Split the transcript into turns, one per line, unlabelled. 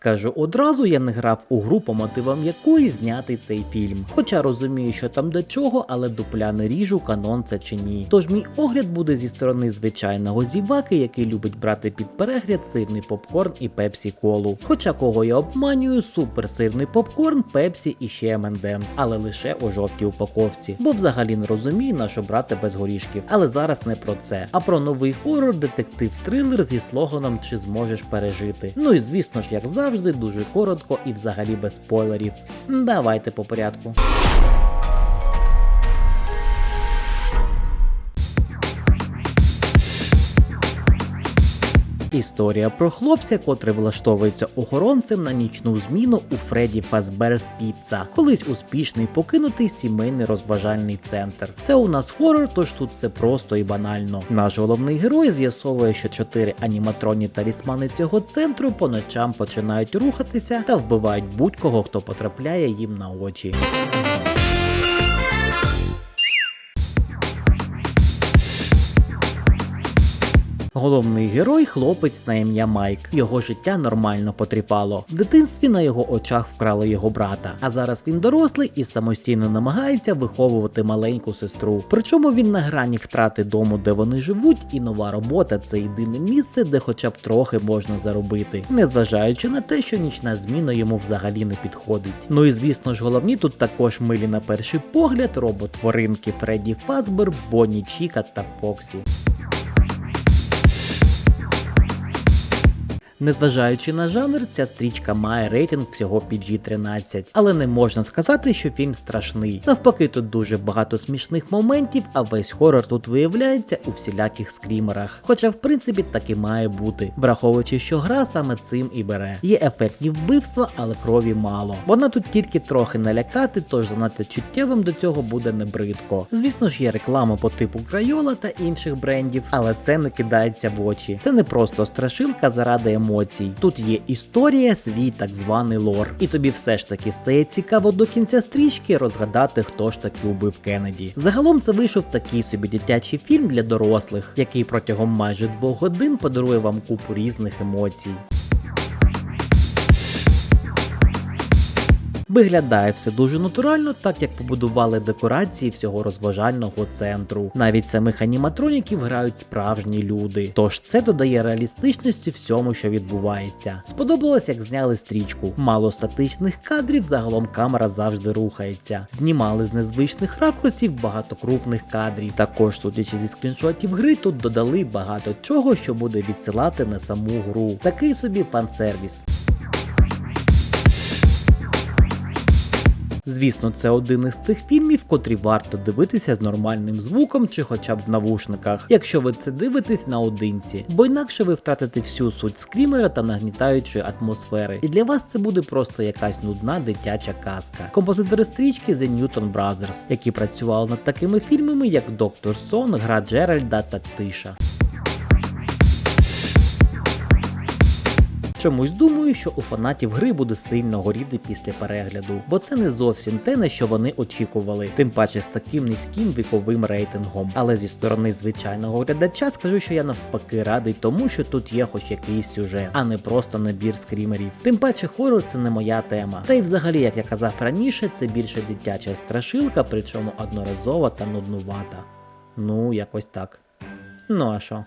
Скажу одразу, я не грав у гру, по мотивам якої знятий цей фільм. Хоча розумію, що там до чого, але дупля не ріжу, канон це чи ні. Тож мій огляд буде зі сторони звичайного зіваки, який любить брати під перегляд сирний попкорн і пепсі колу. Хоча кого я обманюю, суперсирний попкорн, пепсі і ще M&M's, але лише у жовтій упаковці, бо взагалі не розумію, на що брати без горішків. Але зараз не про це, а про новий хорор детектив трилер зі слоганом Чи зможеш пережити. Ну і звісно ж, як завжди, дуже коротко і взагалі без спойлерів. Давайте по порядку. Історія про хлопця, котрий влаштовується охоронцем на нічну зміну у Фредді Фазберс Піцца, колись успішний покинутий сімейний розважальний центр. Це у нас хорор, тож тут це просто і банально. Наш головний герой з'ясовує, що чотири аніматронні талісмани цього центру по ночам починають рухатися та вбивають будь-кого, хто потрапляє їм на очі. Головний герой хлопець на ім'я Майк. Його життя нормально потріпало. В дитинстві на його очах вкрали його брата. А зараз він дорослий і самостійно намагається виховувати маленьку сестру. Причому він на грані втрати дому, де вони живуть, і нова робота це єдине місце, де хоча б трохи можна заробити, незважаючи на те, що нічна зміна йому взагалі не підходить. Ну і звісно ж, головні тут також милі на перший погляд робот-тваринки Фредді Фазбер, Бонні Чіка та Фоксі. Незважаючи на жанр, ця стрічка має рейтинг всього PG-13, але не можна сказати, що фільм страшний. Навпаки, тут дуже багато смішних моментів, а весь хорор тут виявляється у всіляких скрімерах. Хоча, в принципі, так і має бути, враховуючи, що гра саме цим і бере. Є ефектні вбивства, але крові мало. Вона тут тільки трохи налякати, тож занадто чуттєвим до цього буде не бридко. Звісно ж, є реклама по типу Крайола та інших брендів, але це не кидається в очі. Це не просто страшилка заради емоцій. Тут є історія, свій так званий лор. І тобі все ж таки стає цікаво до кінця стрічки розгадати, хто ж таки убив Кеннеді. Загалом це вийшов такий собі дитячий фільм для дорослих, який протягом майже двох годин подарує вам купу різних емоцій. Виглядає все дуже натурально, так як побудували декорації всього розважального центру. Навіть самих аніматроніків грають справжні люди. Тож це додає реалістичності всьому, що відбувається. Сподобалось, як зняли стрічку. Мало статичних кадрів, загалом камера завжди рухається. Знімали з незвичних ракурсів багато крупних кадрів. Також, судячи зі скріншотів гри, тут додали багато чого, що буде відсилати на саму гру. Такий собі фан-сервіс. Звісно, це один із тих фільмів, котрі варто дивитися з нормальним звуком чи хоча б в навушниках, якщо ви це дивитесь наодинці, бо інакше ви втратите всю суть скрімера та нагнітаючої атмосфери. І для вас це буде просто якась нудна дитяча казка. Композитори стрічки The Newton Brothers, які працювали над такими фільмами, як Доктор Сон, Гра Джеральда та Тиша. Чомусь думаю, що у фанатів гри буде сильно горіти після перегляду, бо це не зовсім те, на що вони очікували, тим паче з таким низьким віковим рейтингом. Але зі сторони звичайного глядача скажу, що я навпаки радий тому, що тут є хоч якийсь сюжет, а не просто набір скрімерів. Тим паче хорор це не моя тема. Та й взагалі, як я казав раніше, це більше дитяча страшилка, причому одноразова та нуднувата. Ну, якось так. Ну а що?